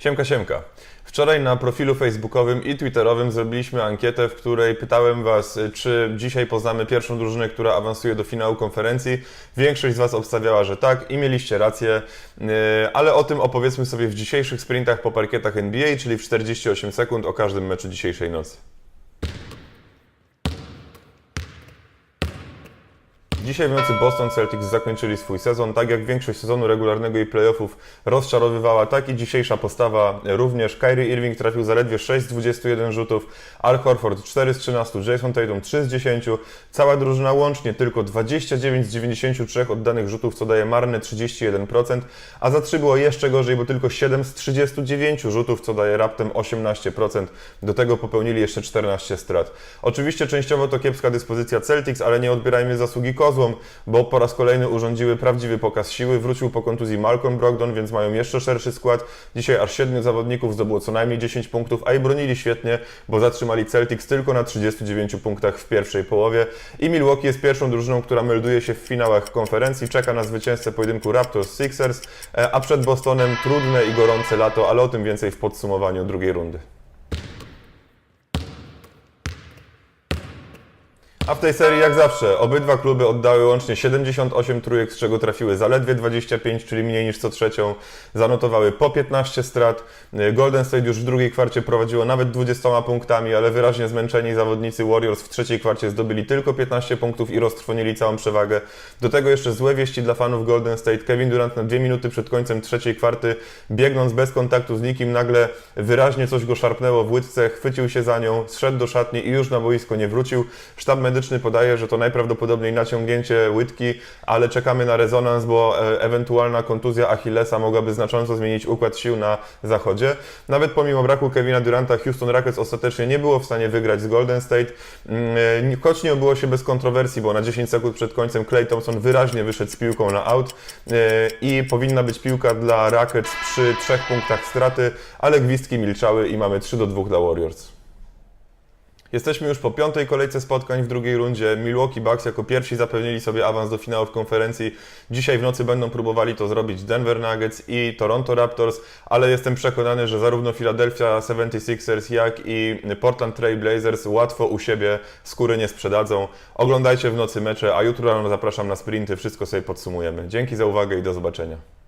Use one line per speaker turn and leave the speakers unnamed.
Siemka, siemka. Wczoraj na profilu facebookowym i twitterowym zrobiliśmy ankietę, w której pytałem Was, y, czy dzisiaj poznamy pierwszą drużynę, która awansuje do finału konferencji. Większość z Was obstawiała, że tak i mieliście rację, y, ale o tym opowiedzmy sobie w dzisiejszych sprintach po parkietach NBA, czyli w 48 sekund o każdym meczu dzisiejszej nocy. Dzisiaj nocy Boston Celtics zakończyli swój sezon. Tak jak większość sezonu regularnego i playoffów rozczarowywała, tak i dzisiejsza postawa również. Kyrie Irving trafił zaledwie 6 z 21 rzutów, Al Horford 4 z 13, Jason Tatum 3 z 10. Cała drużyna łącznie tylko 29 z 93 oddanych rzutów, co daje marne 31%, a za 3 było jeszcze gorzej, bo tylko 7 z 39 rzutów, co daje raptem 18%. Do tego popełnili jeszcze 14 strat. Oczywiście częściowo to kiepska dyspozycja Celtics, ale nie odbierajmy zasługi bo po raz kolejny urządziły prawdziwy pokaz siły. Wrócił po kontuzji Malcolm Brogdon, więc mają jeszcze szerszy skład. Dzisiaj aż 7 zawodników zdobyło co najmniej 10 punktów, a i bronili świetnie, bo zatrzymali Celtics tylko na 39 punktach w pierwszej połowie. I Milwaukee jest pierwszą drużyną, która melduje się w finałach konferencji. Czeka na zwycięzcę pojedynku Raptors-Sixers, e, a przed Bostonem trudne i gorące lato, ale o tym więcej w podsumowaniu drugiej rundy. A w tej serii, jak zawsze, obydwa kluby oddały łącznie 78 trójek, z czego trafiły zaledwie 25, czyli mniej niż co trzecią. Zanotowały po 15 strat. Golden State już w drugiej kwarcie prowadziło nawet 20 punktami, ale wyraźnie zmęczeni zawodnicy Warriors w trzeciej kwarcie zdobyli tylko 15 punktów i roztrwonili całą przewagę. Do tego jeszcze złe wieści dla fanów Golden State. Kevin Durant na dwie minuty przed końcem trzeciej kwarty, biegnąc bez kontaktu z nikim, nagle wyraźnie coś go szarpnęło w łydce, chwycił się za nią, zszedł do szatni i już na boisko nie wrócił. Sztab medyczny podaje, że to najprawdopodobniej naciągnięcie łydki, ale czekamy na rezonans, bo e, ewentualna kontuzja Achillesa mogłaby znacząco zmienić układ sił na zachodzie. Nawet pomimo braku Kevina Duranta, Houston Rockets ostatecznie nie było w stanie wygrać z Golden State, Mm, e, choć nie obyło się bez kontrowersji, bo na 10 sekund przed końcem Clay Thompson wyraźnie wyszedł z piłką na out e, i powinna być piłka dla Rockets przy trzech punktach straty, ale gwizdki milczały i mamy 3 do 2 dla Warriors. Jesteśmy już po piątej kolejce spotkań w drugiej rundzie. Milwaukee Bucks jako pierwsi zapewnili sobie awans do finałów konferencji. Dzisiaj w nocy będą próbowali to zrobić Denver Nuggets i Toronto Raptors, ale jestem przekonany, że zarówno Philadelphia 76ers, jak i Portland Trail Blazers łatwo u siebie skóry nie sprzedadzą. Oglądajcie w nocy mecze, a jutro rano zapraszam na sprinty, wszystko sobie podsumujemy. Dzięki za uwagę i do zobaczenia.